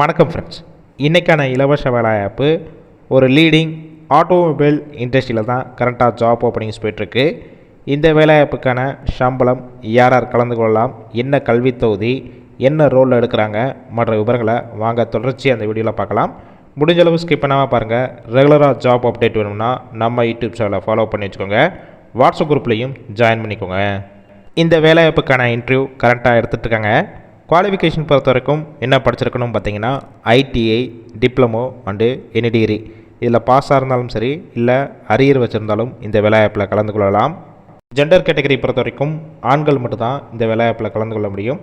வணக்கம் ஃப்ரெண்ட்ஸ் இன்றைக்கான இலவச வேலை ஆப்பு ஒரு லீடிங் ஆட்டோமொபைல் இண்டஸ்ட்ரியில் தான் கரண்ட்டாக ஜாப் ஓப்பனிங்ஸ் போயிட்டுருக்கு. இந்த வேலைவாய்ப்புக்கான சம்பளம் யார் யார் கலந்து கொள்ளலாம் என்ன கல்வி தொகுதி என்ன ரோலில் எடுக்கிறாங்க மற்ற விவரங்களை வாங்க தொடர்ச்சி அந்த வீடியோவில் பார்க்கலாம். முடிஞ்சளவு ஸ்கிப் பண்ணாமல் பாருங்கள் ரெகுலராக ஜாப் அப்டேட் வேணும்னா நம்ம யூடியூப் சேனலை ஃபாலோ பண்ணி வச்சுக்கோங்க. வாட்ஸ்அப் குரூப்லேயும் ஜாயின் பண்ணிக்கோங்க. இந்த வேலைவாய்ப்புக்கான இன்டர்வியூ கரெக்டாக எடுத்துகிட்டு இருக்காங்க. குவாலிஃபிகேஷன் பொறுத்த வரைக்கும் என்ன படிச்சிருக்கணும் பார்த்தீங்கன்னா ITI diploma and any degree இதில் பாஸாக இருந்தாலும் சரி இல்லை அரியர் வச்சுருந்தாலும் இந்த வேலைவாய்ப்பில் கலந்து கொள்ளலாம். ஜெண்டர் கேட்டகரி பொறுத்த வரைக்கும் ஆண்கள் மட்டும்தான் இந்த வேலைவாய்ப்பில் கலந்து கொள்ள முடியும்.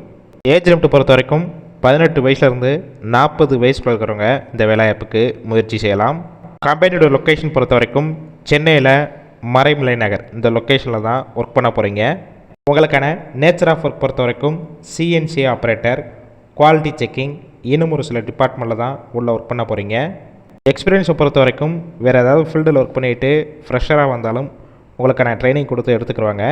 ஏஜ் லிமிட் பொறுத்த வரைக்கும் பதினெட்டு வயசுலேருந்து நாற்பது வயசுக்குள்ள இருக்கிறவங்க இந்த வேலைவாய்ப்புக்கு முயற்சி செய்யலாம். கம்பெனியோட லொக்கேஷன் பொறுத்த வரைக்கும் சென்னையில் மறைமலை நகர். இந்த லொக்கேஷனில் தான் ஒர்க் பண்ண போகிறீங்க உங்களுக்கான நேச்சர் ஆஃப் ஒர்க் பொறுத்த வரைக்கும் சிஎன்சி ஆப்ரேட்டர் குவாலிட்டி செக்கிங் இன்னும் ஒரு சில டிபார்ட்மெண்ட்டில் தான் உள்ள ஒர்க் பண்ண போகிறீங்க எக்ஸ்பீரியன்ஸை பொறுத்த வரைக்கும் வேறு ஏதாவது ஃபீல்டில் ஒர்க் பண்ணிவிட்டு ஃப்ரெஷராக வந்தாலும் உங்களுக்கான ட்ரைனிங் கொடுத்து எடுத்துக்கிடுவாங்க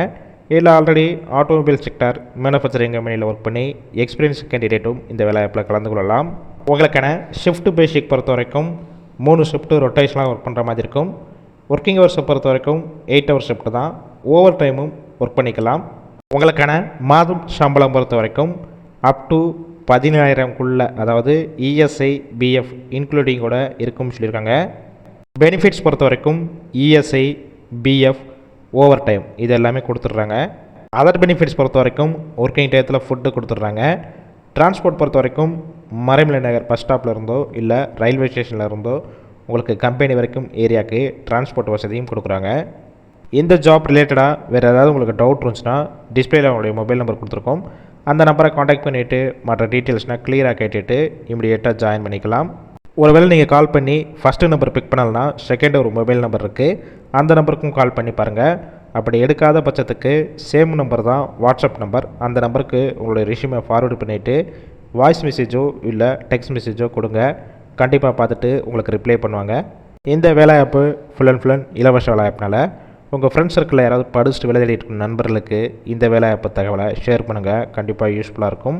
இல்லை ஆல்ரெடி ஆட்டோமொபைல் செக்டர் மேனுஃபேக்சரிங் கம்பெனியில் ஒர்க் பண்ணி எக்ஸ்பீரியன்ஸ் கேண்டிடேட்டும் இந்த வேலைவாய்ப்பில் கலந்து கொள்ளலாம். உங்களுக்கான ஷிஃப்ட் பேசிக் பொறுத்த வரைக்கும் மூணு ஷிஃப்ட்டு ரொட்டேஷனாக ஒர்க் பண்ணுற மாதிரி இருக்கும். ஒர்க்கிங் ஹவர்ஸை பொறுத்த வரைக்கும் எயிட் ஹவர் ஷிஃப்ட் தான். ஓவர் டைமும் ஒர்க் பண்ணிக்கலாம். உங்களுக்கான மாதம் சம்பளம் பொறுத்த வரைக்கும் அப் டு பதினாயிரம்குள்ள அதாவது இஎஸ்ஐ பிஎஃப் இன்க்ளூடிங் கூட இருக்கும்னு சொல்லியிருக்காங்க. பெனிஃபிட்ஸ் பொறுத்த வரைக்கும் இஎஸ்ஐ பிஎஃப் ஓவர் டைம் இது எல்லாமே கொடுத்துட்றாங்க. அதர் பெனிஃபிட்ஸ் பொறுத்த வரைக்கும் ஒர்க்கிங் டயத்தில் ஃபுட்டு கொடுத்துட்றாங்க. டிரான்ஸ்போர்ட் பொறுத்த வரைக்கும் மறைமலை நகர் பஸ் ஸ்டாப்பில் இருந்தோ இல்லை ரயில்வே ஸ்டேஷனில் இருந்தோ உங்களுக்கு கம்பெனி வரைக்கும் ஏரியாவுக்கு டிரான்ஸ்போர்ட் வசதியும் கொடுக்குறாங்க. இந்த ஜாப் ரிலேட்டடாக வேறு ஏதாவது உங்களுக்கு டவுட் இருந்துச்சுன்னா டிஸ்பிளேல உங்களுடைய மொபைல் நம்பர் கொடுத்துருக்கோம். அந்த நம்பரை காண்டாக்ட் பண்ணிவிட்டு மற்ற டீட்டெயில்ஸ்னால் க்ளியராக கேட்டுட்டு இமிடியேட்டாக ஜாயின் பண்ணிக்கலாம். ஒருவேளை நீங்கள் கால் பண்ணி ஃபஸ்ட்டு நம்பர் பிக் பண்ணலனா செகண்ட் ஒரு மொபைல் நம்பர் இருக்குது அந்த நம்பருக்கும் கால் பண்ணி பாருங்கள் அப்படி எடுக்காத பட்சத்துக்கு சேம் நம்பர் தான் வாட்ஸ்அப் நம்பர் அந்த நம்பருக்கு உங்களுடைய ரிஷ்யூமை ஃபார்வர்டு பண்ணிவிட்டு வாய்ஸ் மெசேஜோ இல்லை டெக்ஸ்ட் மெசேஜோ கொடுங்க. கண்டிப்பாக பார்த்துட்டு உங்களுக்கு ரிப்ளை பண்ணுவாங்க. இந்த வேலை app full and full and இலவச வேலை ஆப்னால் உங்கள் ஃப்ரெண்ட்ஸ் சர்க்கிளில் யாராவது படிச்சுட்டு வேலை தேடிட்டு நண்பர்களுக்கு இந்த வேலை ஆப்பு தகவலை ஷேர் பண்ணுங்கள் கண்டிப்பாக யூஸ்ஃபுல்லாக இருக்கும்.